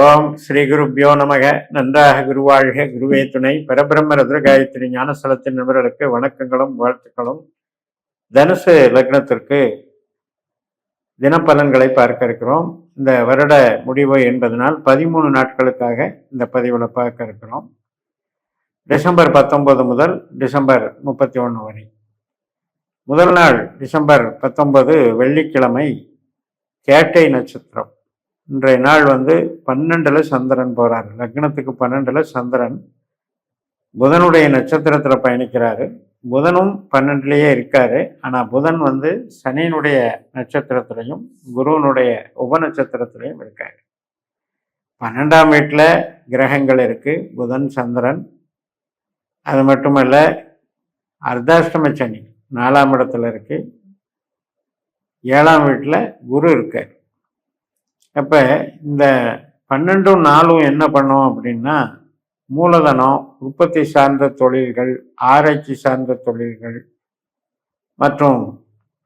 ஓம் ஸ்ரீ குருப்பியோ நமக. நன்றாக குருவாழ்க. குருவே துணை. பரபிரம்ம ருத்ரகாயத்ரி ஞானஸ்தலத்தின் நபர்களுக்கு வணக்கங்களும் வாழ்த்துக்களும். தனுசு லக்னத்திற்கு தினப்பலன்களை பார்க்க இருக்கிறோம். இந்த வருட முடிவு என்பதனால் பதிமூணு நாட்களுக்காக இந்த பதிவில் பார்க்க இருக்கிறோம். டிசம்பர் பத்தொன்பது முதல் டிசம்பர் முப்பத்தி ஒன்று வரை. முதல் நாள் டிசம்பர் பத்தொன்பது வெள்ளிக்கிழமை கேட்டை நட்சத்திரம். இன்றைய நாள் வந்து பன்னெண்டுல சந்திரன் போகிறார் லக்னத்துக்கு பன்னெண்டில் சந்திரன் புதனுடைய நட்சத்திரத்தில் பயணிக்கிறாரு. புதனும் பன்னெண்டுலேயே இருக்காரு. ஆனால் புதன் வந்து சனியினுடைய நட்சத்திரத்திலையும் குருவனுடைய உப நட்சத்திரத்திலையும் இருக்கார். பன்னெண்டாம் வீட்டில் கிரகங்கள் இருக்குது புதன் சந்திரன். அது மட்டுமல்ல அர்த்தாஷ்டம சனி நாலாம் இடத்துல இருக்குது ஏழாம் வீட்டில் குரு இருக்கார். அப்போ இந்த பன்னெண்டும் நாளும் என்ன பண்ணோம் அப்படின்னா மூலதனம் உற்பத்தி சார்ந்த தொழில்கள் ஆராய்ச்சி சார்ந்த தொழில்கள் மற்றும்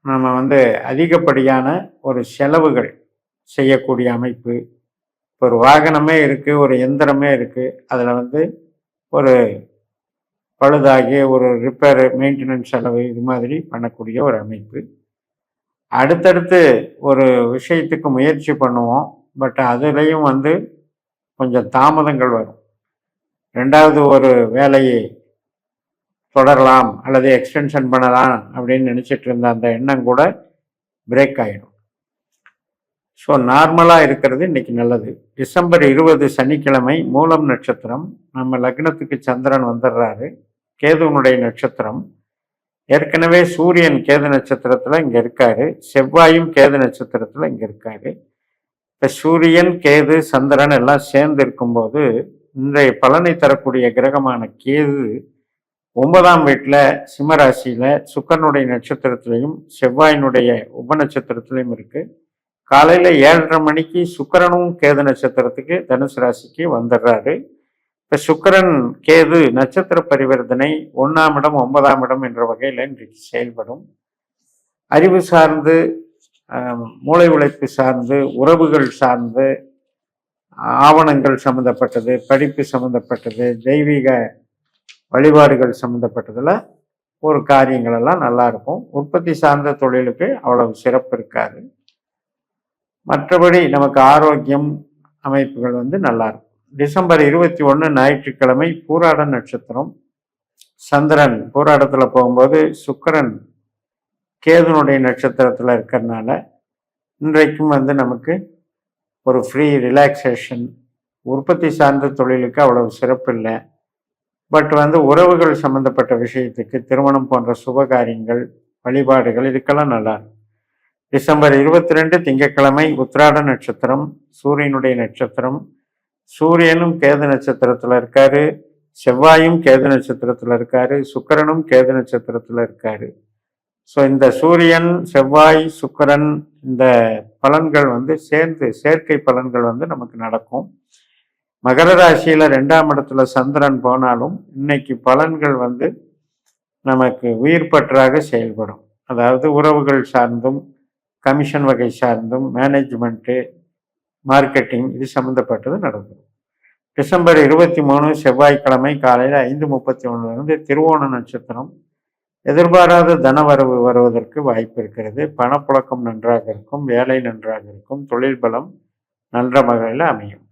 நம்ம வந்து அதிகப்படியான ஒரு செலவுகள் செய்யக்கூடிய அமைப்பு. இப்போ ஒரு வாகனமே இருக்குது ஒரு எந்திரமே இருக்குது அதில் வந்து ஒரு பழுதாகி ஒரு ரிப்பேர் மெயின்டெனன்ஸ் செலவு இது மாதிரி பண்ணக்கூடிய ஒரு அமைப்பு. அடுத்தடுத்து ஒரு விஷயத்துக்கு முயற்சி பண்ணுவோம். பட் அதுலேயும் வந்து கொஞ்சம் தாமதங்கள் வரும். ரெண்டாவது ஒரு வேலையை தொடரலாம் அல்லது எக்ஸ்டென்ஷன் பண்ணலாம் அப்படின்னு நினச்சிட்டு இருந்த அந்த எண்ணம் கூட பிரேக் ஆகிடும் ஸோ நார்மலாக இருக்கிறது இன்றைக்கி நல்லது. டிசம்பர் இருபது சனிக்கிழமை மூலம் நட்சத்திரம். நம்ம லக்னத்துக்கு சந்திரன் வந்துடுறாரு. கேதுவனுடைய நட்சத்திரம். ஏற்கனவே சூரியன் கேது நட்சத்திரத்தில் இங்கே இருக்காரு. செவ்வாயும் கேது நட்சத்திரத்தில் இங்கே இருக்காரு. இப்போ சூரியன் கேது சந்திரன் எல்லாம் சேர்ந்து இருக்கும்போது இன்றைய பலனை தரக்கூடிய கிரகமான கேது ஒன்பதாம் வீட்டில் சிம்மராசியில் சுக்கரனுடைய நட்சத்திரத்திலையும் செவ்வாயினுடைய உப நட்சத்திரத்திலையும் இருக்கு. காலையில் ஏழரை மணிக்கு சுக்கரனும் கேது நட்சத்திரத்துக்கு தனுசு ராசிக்கு வந்துடுறாரு. இப்போ சுக்கரன் கேது நட்சத்திர பரிவர்த்தனை ஒன்றாம் இடம் ஒன்பதாம் இடம் என்ற வகையில் இன்றைக்கு செயல்படும். அறிவு சார்ந்து மூளை உழைப்பு சார்ந்து உறவுகள் சார்ந்து ஆவணங்கள் சம்மந்தப்பட்டது படிப்பு சம்மந்தப்பட்டது தெய்வீக வழிபாடுகள் சம்மந்தப்பட்டதில் ஒரு காரியங்கள் எல்லாம் நல்லா இருக்கும். உற்பத்தி சார்ந்த தொழிலுக்கு அவ்வளவு சிறப்பு இருக்காது. மற்றபடி நமக்கு ஆரோக்கியம் அமைப்புகள் வந்து நல்லா இருக்கும். டிசம்பர் இருபத்தி ஒன்று ஞாயிற்றுக்கிழமை பூராட நட்சத்திரம். சந்திரன் பூராடத்தில் போகும்போது சுக்கரன் கேதுனுடைய நட்சத்திரத்தில் இருக்கிறதுனால இன்றைக்கும் வந்து நமக்கு ஒரு ஃப்ரீ ரிலாக்ஸேஷன் உற்பத்தி சார்ந்த தொழிலுக்கு அவ்வளவு சிறப்பு இல்லை. பட் வந்து உறவுகள் சம்பந்தப்பட்ட விஷயத்துக்கு திருமணம் போன்ற சுப காரியங்கள் வழிபாடுகள் இதுக்கெல்லாம் நல்லா டிசம்பர் இருபத்தி ரெண்டு திங்கட்கிழமை உத்ராட நட்சத்திரம் சூரியனுடைய நட்சத்திரம் சூரியனும் கேது நட்சத்திரத்தில் இருக்காரு செவ்வாயும் கேது நட்சத்திரத்தில் இருக்காரு சுக்கரனும் கேது நட்சத்திரத்தில் இருக்காரு. ஸோ இந்த சூரியன் செவ்வாய் சுக்கரன் இந்த பலன்கள் வந்து சேர்ந்து செயற்கை பலன்கள் வந்து நமக்கு நடக்கும். மகர ராசியில ரெண்டாம் இடத்துல சந்திரன் போனாலும் இன்னைக்கு பலன்கள் வந்து நமக்கு உயிர் பற்றாக செயல்படும். அதாவது உறவுகள் சார்ந்தும் கமிஷன் வகை சார்ந்தும் மேனேஜ்மெண்ட்டு மார்க்கெட்டிங் இது சம்மந்தப்பட்டது நடக்கும். டிசம்பர் இருபத்தி மூணு செவ்வாய்க்கிழமை காலையில் ஐந்து முப்பத்தி ஒன்றுலேருந்து திருவோண நட்சத்திரம். எதிர்பாராத தனவரவு வருவதற்கு வாய்ப்பு இருக்கிறது. பணப்புழக்கம் நன்றாக இருக்கும் வேலை நன்றாக இருக்கும் தொழில் பலம் நன்ற வகையில் அமையும்.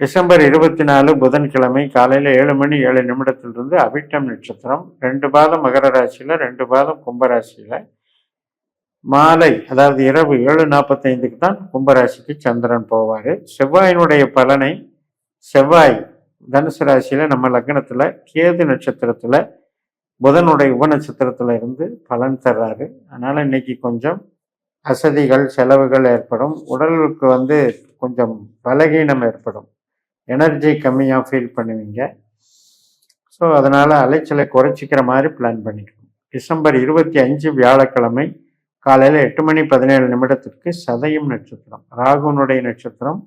டிசம்பர் இருபத்தி நாலு புதன்கிழமை காலையில் ஏழு மணி ஏழு நிமிடத்திலிருந்து அபிட்டம் நட்சத்திரம். ரெண்டு பாதம் மகர ராசியில் ரெண்டு பாதம் கும்பராசியில் மாலை அதாவது இரவு ஏழு நாற்பத்தைந்துக்கு தான் கும்பராசிக்கு சந்திரன் போவார். செவ்வாயினுடைய பலனை செவ்வாய் தனுசு ராசியில் நம்ம லக்னத்தில் கேது நட்சத்திரத்தில் புதனுடைய உப நட்சத்திரத்தில் இருந்து பலன் தர்றாரு. அதனால் இன்னைக்கு கொஞ்சம் அசதிகள் செலவுகள் ஏற்படும். உடலுக்கு வந்து கொஞ்சம் பலகீனம் ஏற்படும். எனர்ஜி கம்மியாக ஃபீல் பண்ணுவீங்க. ஸோ அதனால் அலைச்சலை குறைச்சிக்கிற மாதிரி பிளான் பண்ணிக்கணும். டிசம்பர் இருபத்தி அஞ்சு வியாழக்கிழமை காலையில் எட்டு மணி பதினேழு நிமிடத்திற்கு சதயம் நட்சத்திரம். ராகுனுடைய நட்சத்திரம்.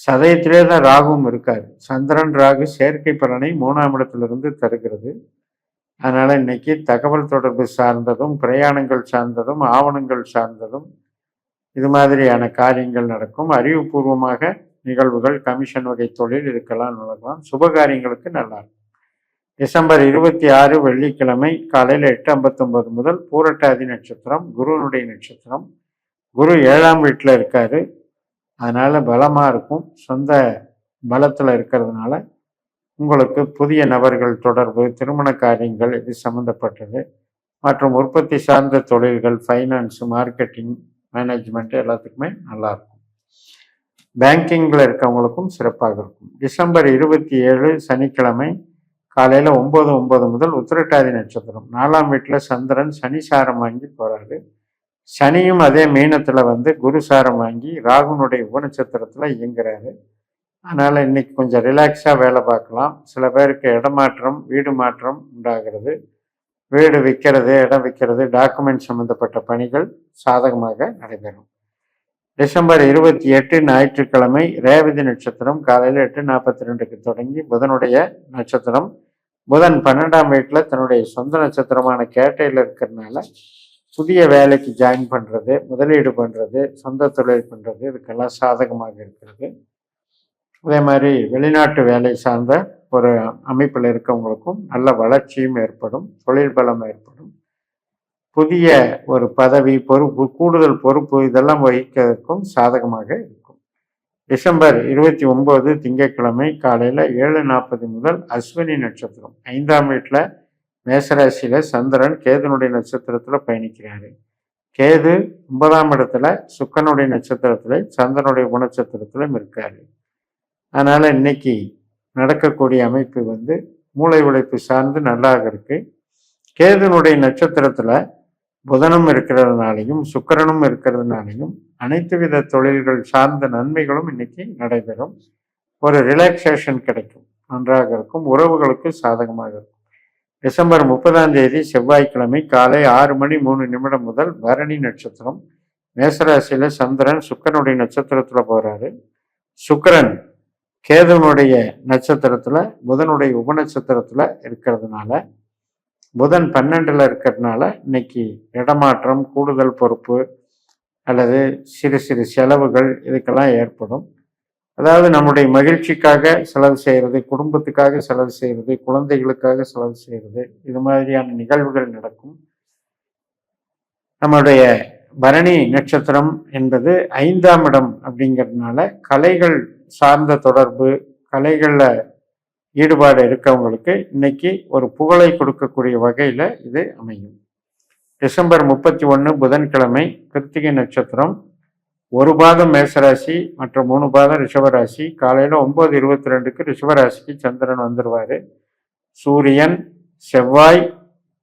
சதயத்திலே தான் ராகுவும் இருக்காது சந்திரன் ராகு செயற்கை பலனை மூணாம் இடத்திலிருந்து தருகிறது. அதனால் இன்னைக்கு தகவல் தொடர்பு சார்ந்ததும் பிரயாணங்கள் சார்ந்ததும் ஆவணங்கள் சார்ந்ததும் இது மாதிரியான காரியங்கள் நடக்கும். அறிவுபூர்வமாக நிகழ்வுகள் கமிஷன் வகை தொழில் இதுக்கெல்லாம் நடக்கலாம். சுபகாரியங்களுக்கு நல்லா இருக்கும் டிசம்பர் இருபத்தி ஆறு வெள்ளிக்கிழமை காலையில் எட்டு ஐம்பத்தொம்பது முதல் பூரட்டாதி நட்சத்திரம் குருவனுடைய நட்சத்திரம். குரு ஏழாம் வீட்டில் இருக்காரு. அதனால் பலமாக இருக்கும். சொந்த பலத்தில் இருக்கிறதுனால உங்களுக்கு புதிய நபர்கள் தொடர்பு திருமண காரியங்கள் இது சம்மந்தப்பட்டது மற்றும் உற்பத்தி சார்ந்த தொழில்கள் ஃபைனான்ஸு மார்க்கெட்டிங் மேனேஜ்மெண்ட் எல்லாத்துக்குமே நல்லாயிருக்கும் பேங்கிங்கில் இருக்கவங்களுக்கும் சிறப்பாக இருக்கும். டிசம்பர் இருபத்தி ஏழு சனிக்கிழமை காலையில் ஒம்பது ஒம்பது முதல் உத்திரட்டாதி நட்சத்திரம். நாலாம் வீட்டில் சந்திரன் சனி சாரம் வாங்கி போகிறாரு சனியும் அதே மீனத்தில் வந்து குரு சாரம் வாங்கி ராகுனுடைய உபநட்சத்திரத்தில் இயங்குறாரு. அதனால் இன்னைக்கு கொஞ்சம் ரிலாக்ஸாக வேலை பார்க்கலாம். சில பேருக்கு இடமாற்றம் வீடு மாற்றம் உண்டாகிறது. வீடு விற்கிறது இடம் விற்கிறது டாக்குமெண்ட் சம்மந்தப்பட்ட பணிகள் சாதகமாக நடைபெறும். டிசம்பர் இருபத்தி எட்டு ஞாயிற்றுக்கிழமை ரேவதி நட்சத்திரம் காலையில் எட்டு நாற்பத்தி ரெண்டுக்கு தொடங்கி புதனுடைய நட்சத்திரம் புதன் பன்னெண்டாம் வீட்டில் தன்னுடைய சொந்த நட்சத்திரமான கேட்டையில் இருக்கிறதுனால புதிய வேலைக்கு ஜாயின் பண்ணுறது முதலீடு பண்ணுறது சொந்த தொழில் பண்ணுறது இதுக்கெல்லாம் சாதகமாக இருக்கிறது. அதே மாதிரி வெளிநாட்டு வேலை சார்ந்த ஒரு அமைப்பில் இருக்கவங்களுக்கும் நல்ல வளர்ச்சியும் ஏற்படும் தொழில் பலம் ஏற்படும். புதிய ஒரு பதவி பொறுப்பு கூடுதல் பொறுப்பு இதெல்லாம் வகிக்கிறதுக்கும் சாதகமாக இருக்கும். டிசம்பர் இருபத்தி ஒன்பது திங்கட்கிழமை காலையில் ஏழு நாற்பது முதல் அஸ்வினி நட்சத்திரம். ஐந்தாம் வீட்டில் மேசராசியில் சந்திரன் கேதுனுடைய நட்சத்திரத்தில் பயணிக்கிறாரு. கேது ஒன்பதாம் இடத்துல சுக்கனுடைய நட்சத்திரத்தில் சந்திரனுடைய குணச்சத்திரத்திலும் இருக்காரு. அதனால் இன்னைக்கு நடக்கக்கூடிய அமைப்பு வந்து மூளை உழைப்பு சார்ந்து நல்லாக இருக்கு. கேதுனுடைய நட்சத்திரத்தில் புதனும் இருக்கிறதுனாலையும் சுக்கரனும் இருக்கிறதுனாலையும் அனைத்து வித தொழில்கள் சார்ந்த நன்மைகளும் இன்னைக்கு நடைபெறும். ஒரு ரிலாக்ஸேஷன் கிடைக்கும். நன்றாக இருக்கும். உறவுகளுக்கு சாதகமாக இருக்கும். டிசம்பர் முப்பதாம் தேதி செவ்வாய்க்கிழமை காலை ஆறு மணி மூணு நிமிடம் முதல் பரணி நட்சத்திரம். மேசராசியில் சந்திரன் சுக்கரனுடைய நட்சத்திரத்தில் போகிறாரு சுக்கரன் கேதனுடைய நட்சத்திரத்தில் புதனுடைய உபநட்சத்திரத்தில் இருக்கிறதுனால புதன் பன்னெண்டில் இருக்கிறதுனால இன்னைக்கு இடமாற்றம் கூடுதல் பொறுப்பு அல்லது சிறு சிறு செலவுகள் இதுக்கெல்லாம் ஏற்படும். அதாவது நம்முடைய மகிழ்ச்சிக்காக செலவு செய்கிறது குடும்பத்துக்காக செலவு செய்கிறது குழந்தைகளுக்காக செலவு செய்கிறது இது மாதிரியான நிகழ்வுகள் நடக்கும். நம்முடைய பரணி நட்சத்திரம் என்பது ஐந்தாம் இடம் அப்படிங்கிறதுனால கலைகள் சார்ந்த தொடர்பு கலைகளில் ஈடுபாடு இருக்கவங்களுக்கு இன்னைக்கு ஒரு புகழை கொடுக்கக்கூடிய வகையில் இது அமையும். டிசம்பர் முப்பத்தி ஒன்று புதன்கிழமை கிருத்திகை நட்சத்திரம் ஒரு பாதம் மேசராசி மற்றும் மூணு பாதம் ரிஷபராசி. காலையில் ஒம்பது இருபத்தி ரெண்டுக்கு ரிஷபராசிக்கு சந்திரன் வந்துடுவார் சூரியன் செவ்வாய்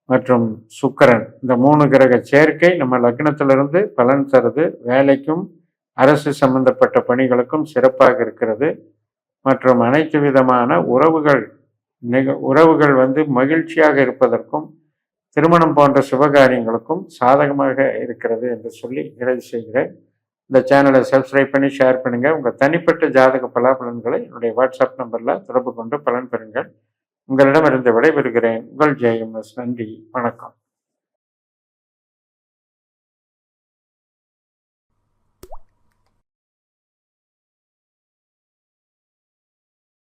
மற்றும் சுக்கரன். இந்த மூணு கிரக சேர்க்கை நம்ம லக்னத்திலிருந்து பலன் தருது. வேலைக்கும் அரசு சம்பந்தப்பட்ட பணிகளுக்கும் சிறப்பாக இருக்கிறது. மற்றும் அனைத்து விதமான உறவுகள் நிக உறவுகள் வந்து மகிழ்ச்சியாக இருப்பதற்கும் திருமணம் போன்ற சுபகாரியங்களுக்கும் சாதகமாக இருக்கிறது என்று சொல்லி நிறைவு செய்கிறேன். இந்த சேனலை சப்ஸ்கிரைப் பண்ணி ஷேர் பண்ணுங்கள் உங்கள் தனிப்பட்ட ஜாதக பலாபலன்களை என்னுடைய வாட்ஸ்அப் நம்பரில் தொடர்பு கொண்டு பலன் பெறுங்கள். உங்களிடமிருந்து விடைபெறுகிறேன். உங்கள் ஜெயம்எஸ். நன்றி. வணக்கம்.